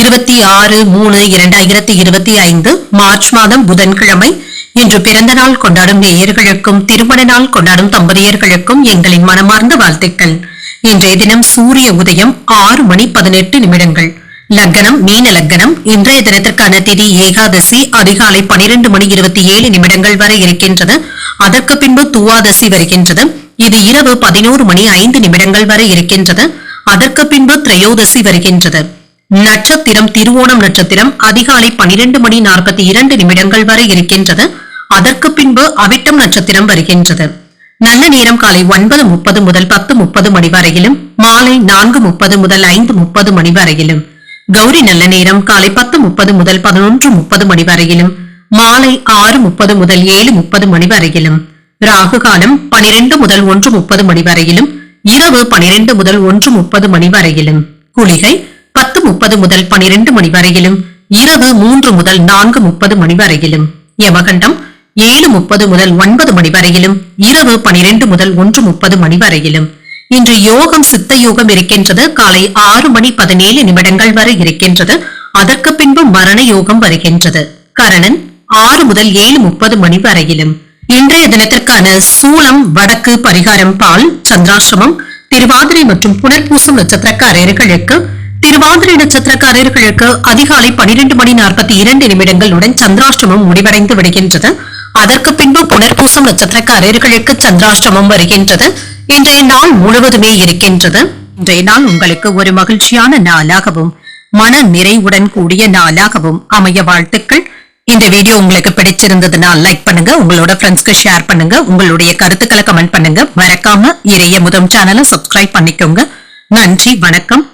இருபத்தி ஆறு மூணு இரண்டாயிரத்தி இருபத்தி ஐந்து மார்ச் மாதம் புதன்கிழமை. இன்று பிறந்த நாள் கொண்டாடும் நேயர்களுக்கும் திருமண நாள் கொண்டாடும் தம்பதியர்களுக்கும் எங்களின் மனமார்ந்த வாழ்த்துக்கள். இன்றைய தினம் சூரிய உதயம் ஆறு மணி பதினெட்டு நிமிடங்கள். லக்னம் மீன லக்னம் இன்றைய தினத்திற்கான திதி ஏகாதசி அதிகாலை பனிரெண்டு மணி இருபத்தி ஏழு நிமிடங்கள் வரை இருக்கின்றது. அதற்கு பின்பு துவாதசி வருகின்றது. இது இரவு பதினோரு மணி ஐந்து நிமிடங்கள் வரை இருக்கின்றது. அதற்கு பின்பு திரையோதசி வருகின்றது. நட்சத்திரம் திருவோணம் நட்சத்திரம் அதிகாலை பனிரெண்டு மணி நாற்பத்தி இரண்டு நிமிடங்கள் வரை இருக்கின்றது. அதற்கு பின்பு அவிட்டம் நட்சத்திரம் வருகின்றது. நல்ல நேரம் காலை ஒன்பது முப்பது முதல் பத்து முப்பது மணி வரையிலும் மாலை நான்கு முப்பது முதல் ஐந்து முப்பது மணி வரையிலும். கௌரி நல்ல நேரம் காலை பத்து முப்பது முதல் பதினொன்று முப்பது மணி வரையிலும் மாலை ஆறு முப்பது முதல் ஏழு முப்பது மணி வரையிலும். ராகு காலம் பனிரெண்டு முதல் ஒன்று முப்பது மணி வரையிலும் இரவு பனிரெண்டு முதல் ஒன்று முப்பது மணி வரையிலும். குளிகை முப்பது முதல் பனிரெண்டு மணி வரையிலும் இரவு மூன்று முதல் நான்கு முப்பது மணி வரையிலும் யமகண்டம் ஏழு முப்பது முதல் ஒன்பது மணி வரையிலும் இரவு பனிரெண்டு முதல் ஒன்று முப்பது மணி வரையிலும். இன்று யோகம் சித்த யோகம் இருக்கின்றது. காலை ஆறு மணி பதினேழு நிமிடங்கள் வரை இருக்கின்றது. அதற்கு பின்பு மரண யோகம் வருகின்றது. கரணன் ஆறு முதல் ஏழு முப்பது மணி வரையிலும். இன்றைய தினத்திற்கான சூளம் வடக்கு பரிகாரம் பால் சந்திராசிரமம் திருவாதிரை மற்றும் புனர்பூசம் நட்சத்திரக்காரர்களுக்கு திருவாதிரை நட்சத்திரக்காரர்களுக்கு அதிகாலை பனிரெண்டு மணி நாற்பத்தி இரண்டு நிமிடங்களுடன் சந்திராஷ்டமம் முடிவடைந்து விடுகின்றது. அதற்கு பின்பு புனர்பூசம் நட்சத்திரக்காரர்களுக்கு சந்திராஷ்டமம் வருகின்றது. இன்றைய நாள் முழுவதுமே இருக்கின்றது. இன்றைய நாள் உங்களுக்கு ஒரு மகிழ்ச்சியான நாளாகவும் மன நிறைவுடன் கூடிய நாளாகவும் அமைய வாழ்த்துக்கள். இந்த வீடியோ உங்களுக்கு பிடிச்சிருந்ததுன்னா லைக் பண்ணுங்க உங்களோட ஃப்ரெண்ட்ஸ்க்கு ஷேர் பண்ணுங்க உங்களுடைய கருத்துக்களை கமெண்ட் பண்ணுங்க. மறக்காம இறைய முதம் சேனலை சப்ஸ்கிரைப் பண்ணிக்கோங்க. நன்றி வணக்கம்.